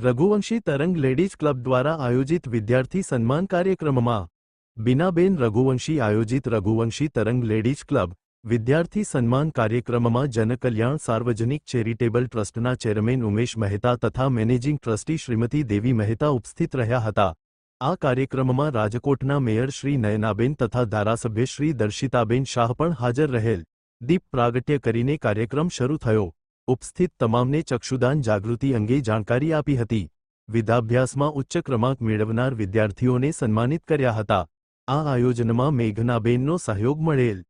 રઘુવંશી તરંગ ladies club દ્વારા આયોજિત વિદ્યાર્થી સન્માન કાર્યક્રમમાં બીનાબેન રઘુવંશી આયોજિત રઘુવંશી તરંગ લેડીઝ ક્લબ વિદ્યાર્થી સન્માન કાર્યક્રમમાં જનકલ્યાણ સાર્વજનિક ચેરિટેબલ ટ્રસ્ટના ચેરમેન ઉમેશ મહેતા તથા મેનેજિંગ ટ્રસ્ટી શ્રીમતી દેવી મહેતા ઉપસ્થિત રહ્યા હતા. આ કાર્યક્રમમાં રાજકોટના મેયર શ્રી નયનાબેન તથા ધારાસભ્ય શ્રી દર્શિતાબેન શાહ પણ હાજર રહેલ. દીપ પ્રાગટ્ય કરીને કાર્યક્રમ શરૂ થયો. ઉપસ્થિત તમામને ચક્ષુદાન જાગૃતિ અંગે જાણકારી આપી હતી. વિદ્યાભ્યાસમાં ઉચ્ચ ક્રમાંક મેળવનાર વિદ્યાર્થીઓને સન્માનિત કર્યા હતા. આ આયોજનમાં મેઘનાબેનનો સહયોગ મળેલ.